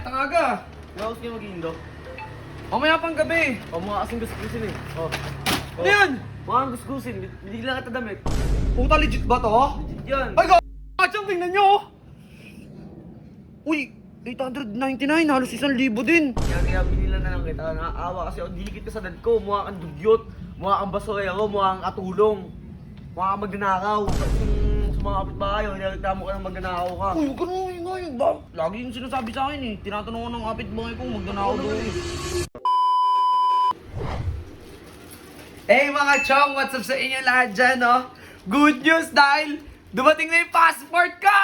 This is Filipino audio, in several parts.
Bakit? Ang aga. Ngawas kayo mag-indo. Mamaya pang gabi. O, mga kasing gusgusin eh. O. Ano yan? Mga gusgusin. Binigyan kita damit. Puta legit ba to? Legit yan. Ay, g*****. Kachang, tingnan nyo. Uy, 899. Halos isang libo din. Kaya kaya binilan na lang kita. Nakaawa kasi ako dilikit ka sa dad ko. Mukha kang dugyot. Mukha kang basurero. Mukha kang atulong. Mukha kang magnanakaw. Tapos yung sa mga kapitbahay, nireklamo ka ng magnanakaw ka. Uy, huwag ka nung ingay. Ba? Lagi yung sinasabi sa akin eh. Tinatanong ko ng kapitbahay ko, magnanakaw daw eh. Hey mga chong, what's up sa inyo lahat dyan, no? Good news dahil dumating na yung passport ko!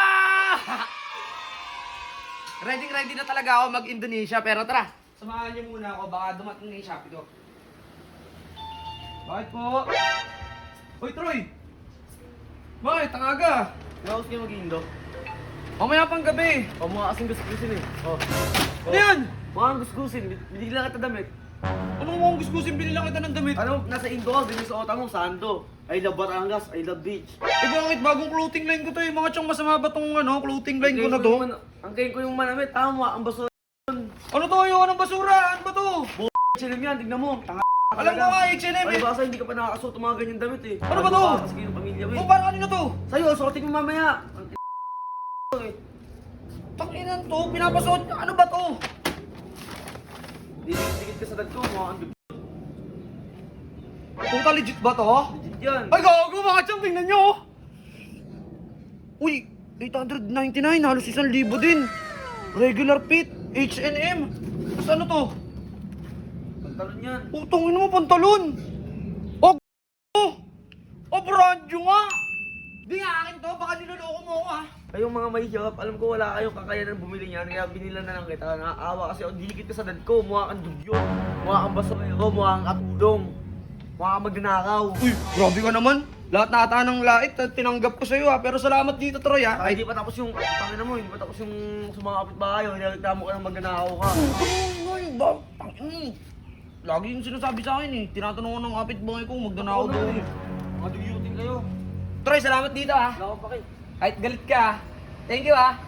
ready ready na talaga ako mag-Indonesia, pero tara, samahan niyo muna ako, baka dumating na yung Shopee ko. Bakit po? Uy, Troy! Bakit? Ang aga! Ngawas kayo mag-indo. Mamaya pang gabi. O, mga kasing gusgusin eh. O. Ano yan? Mga gusgusin. Binigyan kita damit. Anong mong gustusin binila kita ng damit? Ano, nasa Indo ka, otak mo, Sando. I love Batangas, I love beach. Eh bakit bagong clothing line ko to eh? Mga chong masama ba tong ano, clothing line ko na to? Ang kain ko yung manamit, tama, ang baso. Ano to? Ayoko ng basura! Ano ba to? Chilim yan, tignan mo. Tanga Alam ko nga, H&M Ay, eh! baka hindi ka pa nakakasuot ng mga ganyan damit eh. Ano ba to? Kasi kayo ng pamilya mo eh. parang kanina to? Sa'yo, suotin mo mamaya. Ang. Takinan to, pinapasuot. Ano ba to? Dikit-dikit ka sa dad ko, mga ang Puta legit ba to? Legit yan. Ay gago mga chong, tingnan nyo! Uy, 899, halos isang libo din. Regular fit, H&M. Tapos ano to? Pantalon yan. Putong ina mo, pantalon! O, g***o! O, brand new nga! Di nga akin to, baka niloloko mo ako. Kayong mga mahihirap, alam ko wala kayong kakayanan bumili niyan, kaya binila na lang kita. Nakaawa kasi ako dilikit ka sa dad ko, mukha kang dugyot. Mukha kang basurero, mukha kang atulong. Mukha kang magnanakaw. Uy, grabe ka naman. Lahat na ata ng lait, eh, tinanggap ko sa'yo ah. Pero salamat dito, Troy ah. Ay, hindi pa tapos yung, tangina mo, hindi pa tapos yung sa mga kapitbahay, nireklamo ka ng magnanakaw ka. Ay, ba? Tangin. Lagi yung sinasabi sa akin eh. Tinatanong ko ng kapitbahay ko, magnanakaw daw eh. Mga dugyutin kayo. Troy, salamat dito ah. Wala akong pake. Kahit galit ka ah. Thank you ah.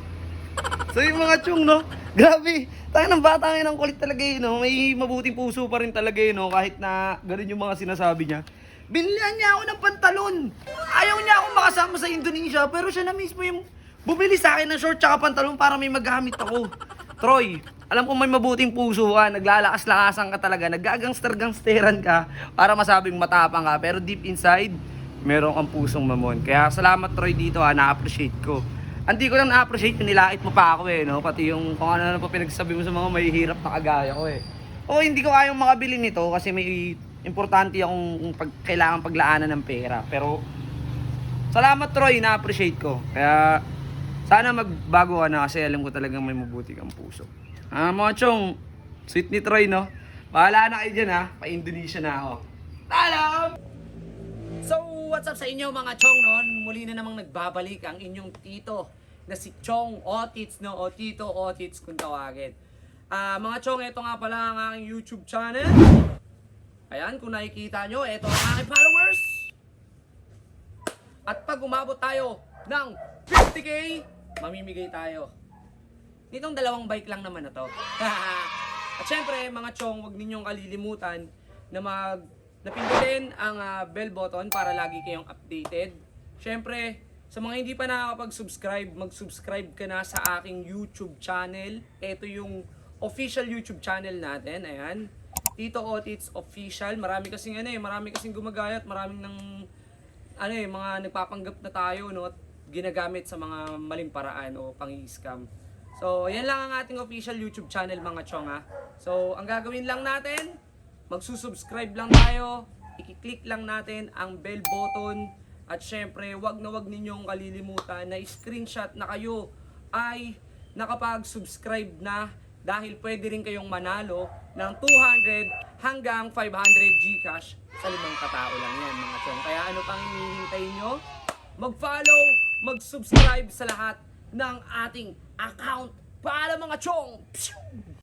So yung mga chong, no? Grabe. Tayo ng bata ngayon ang kulit talaga eh, no? May mabuting puso pa rin talaga eh, no? Kahit na ganun yung mga sinasabi niya. Binilihan niya ako ng pantalon. Ayaw niya akong makasama sa Indonesia, pero siya na mismo yung bumili sa akin ng short tsaka pantalon para may magamit ako. Troy, alam ko may mabuting puso ka, naglalakas-lakasan ka talaga, naggagangster-gangsteran ka para masabing matapang ka, pero deep inside, meron kang pusong mamon. Kaya salamat Troy dito ha, na-appreciate ko. Hindi ko lang na-appreciate yung nilait mo pa ako eh, no? Pati yung kung ano na pa pinagsabi mo sa mga mahihirap na kagaya ko eh. Oo, hindi ko kayang makabili nito kasi may importante akong pag, kailangan paglaanan ng pera. Pero salamat Troy, na-appreciate ko. Kaya sana magbago ka na kasi alam ko talagang may mabuti kang puso. Ah, mga chong, sweet ni Troy, no? Bahala na kayo dyan ha, pa-Indonesia na ako. Alam! So, what's up sa inyo mga chong noon? Muli na namang nagbabalik ang inyong tito na si Chong Otits, no? O Tito Otits kung tawagin. Ah, mga chong, ito nga pala ang aking YouTube channel. Ayan, kung nakikita nyo, ito ang aking followers. At pag umabot tayo ng 50k, mamimigay tayo. Nitong dalawang bike lang naman na to. At syempre, mga chong, huwag ninyong kalilimutan na mag napindutin ang ah, bell button para lagi kayong updated. Syempre, sa mga hindi pa nakakapag-subscribe, mag-subscribe ka na sa aking YouTube channel. Ito yung official YouTube channel natin. Ayan. Tito Otits Official. Marami kasing ano eh, marami kasing gumagayat, maraming ng ano eh, mga nagpapanggap na tayo no at ginagamit sa mga maling paraan o pang-scam. So, yan lang ang ating official YouTube channel mga chong ha. So, ang gagawin lang natin, magsusubscribe lang tayo, i-click lang natin ang bell button at syempre, wag na wag ninyong kalilimutan na screenshot na kayo ay nakapag-subscribe na dahil pwede rin kayong manalo ng 200 hanggang 500 Gcash sa limang katao lang yan mga chong. Kaya ano pang hinihintay nyo? Mag-follow, mag-subscribe sa lahat ng ating account para mga chong! Pshoo!